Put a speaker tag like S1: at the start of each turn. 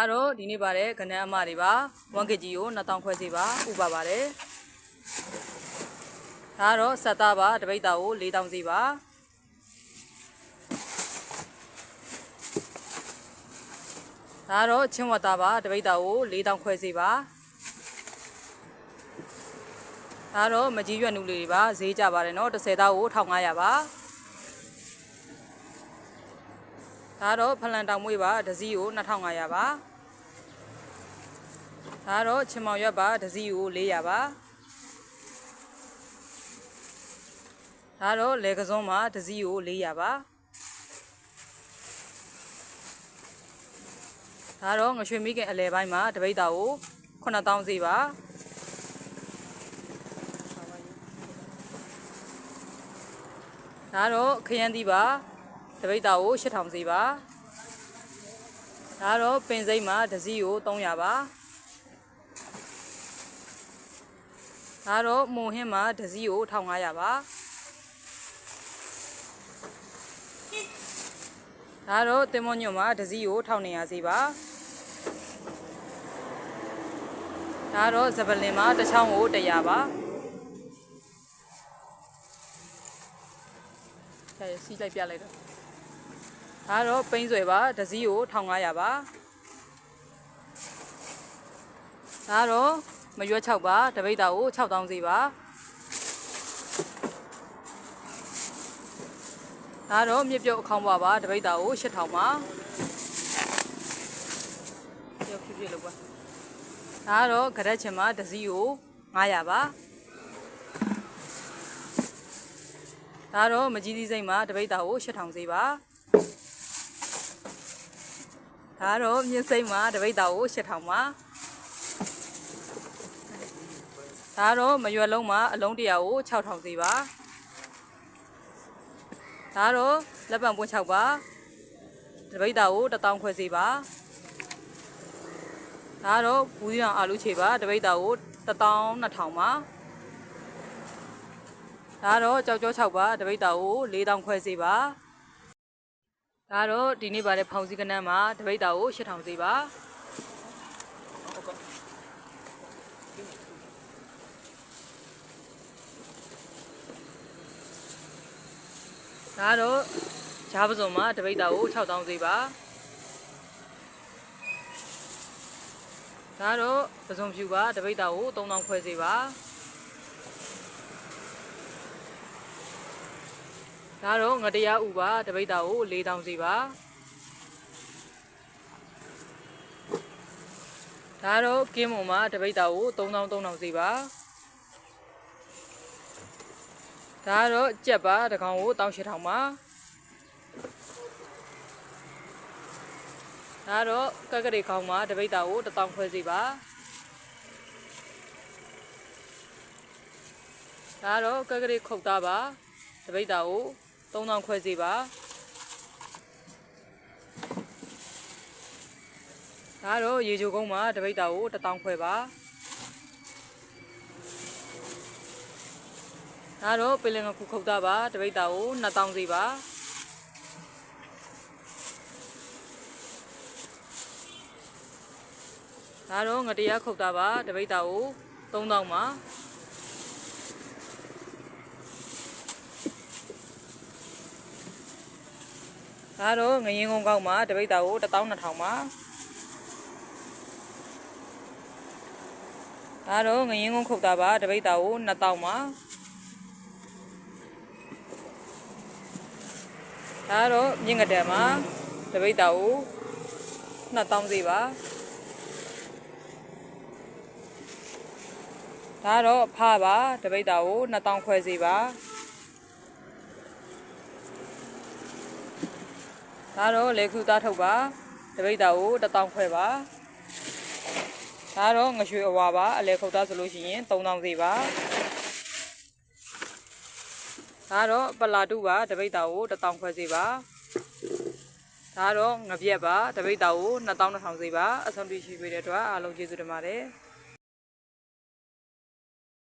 S1: ဒါတော့ဒီနေ့ပါတယ်ခဏအမတွေပါ 1 kg ကို2000ခွဲစီပါဥပါပါတယ်ဒါတော့ဆက်သားပါတပိတ်တာကို4000စီပါဒါတော့ချင်းဝတ်သားပါတပိတ်တာကို4000ခွဲစီပါဒါတော့မကြီးရွက်နူလေးတွေပါဈေးကြပါတယ်နော်30သားကို1500ပါဒါတော့ဖလန်တောင်မွေးပါဒစီကို2500ပါ ဒါတော့ချင်မောင်ရွက်ပါဒစီကို400ပါဒါတော့လေကစုံးပါဒစီကို400ပါဒါတော့ငရွှေမိခင်အလဲပိုင်းမှာတပိတ်တာကို9000စီပါဒါတော့ခရမ်းသီးပါတပိတ်တာကို8000စီပါဒါတော့ပင်စိမ့်မှာဒစီကို300ပါ ဒါတော့မုံဟင်းမှာဒစီကို1500ပါဒါတော့တင်မွန်ညွန့်မှာဒစီကို1200စီပါဒါတော့ဇပလင်မှာတစ်ချောင်းကို100ပါဆရာစီးလိုက်ပြလိုက်တော့ဒါတော့ပိန်းဆွဲပါဒစီကို1500ပါဒါတော့ မရွက်6ပါတပိတ်တာကို6000စီပါဒါတော့မြစ်ပြုတ်အခေါင်းပါပါတပိတ်တာကို8000ပါရုပ်ဖြစ်ဖြစ်လို့ပါဒါတော့ကြက်ချင်မှာဒစီကို900ပါဒါတော့မကြီးသီးစိမ့်မှာတပိတ်တာကို8000စီပါဒါတော့မြစ်စိမ့်မှာတပိတ်တာကို8000ပါ ဒါတော့မရွယ်လုံးမှာအလုံးတရာကို6000စီပါဒါတော့လက်ပံပွင့်6ပါတပိတ်တာကို1000ခွဲစီပါဒါတော့ဘူးရအောင်အာလူချေပါတပိတ်တာကို12000ပါဒါတော့ကြောက်ကြော6ပါတပိတ်တာကို4000ခွဲစီပါဒါတော့ဒီနေ့ပါတဲ့ဖောင်စည်းကနန်းမှာတပိတ်တာကို8000စီပါ ဒါတော့ဂျားပစုံမှာတပိတ်တာကို6000စီပါဒါတော့ပစုံဖြူပါတပိတ်တာကို3000ခွဲစီပါဒါတော့ငတရားဥပါတပိတ်တာကို4000စီပါဒါတော့ကင်းမုံမှာတပိတ်တာကို3000 3000စီပါ ဒါတော့ကြက်ပါတကောင်ကို18000ပါဒါတော့ကက်ကလေးခေါင်းမှာတပိတ်တာကို1000ခွဲစီပါဒါတော့ကက်ကလေးခုတ်သားပါတပိတ်တာကို3000ခွဲစီပါဒါတော့ရေချိုကုန်းမှာတပိတ်တာကို1000ခွဲပါ ဒါတော့ပင်လင်ကခုခုတ်သားပါတပိတ်တာကို2000စီပါဒါတော့ငတရားခုတ်သားပါတပိတ်တာကို3000ပါဒါတော့ငရင်ကုန်းကောက်မှာတပိတ်တာကို12000ပါဒါတော့ငရင်ကုန်းခုတ်သားပါတပိတ်တာကို2000ပါ ဒါတော့မြင့်ကတဲ့မှာတပိတ်တာကို2000စီပါဒါတော့ဖားပါတပိတ်တာကို2000ခွဲစီပါဒါတော့လေခုသားထုတ်ပါတပိတ်တာကို1000ခွဲပါဒါတော့ငရွှေအဝါပါအလေခုတ်သားဆိုလို့ရှိရင်3000စီပါ ဒါတော့ပလာတုပါတပိတ်တာကို1000ခွဲစီပါဒါတော့ငပြက်ပါတပိတ်တာကို2200စီပါအဆုံးတွေ့ရှိပေးတဲ့အတွက်အားလုံးကျေးဇူးတင်ပါတယ်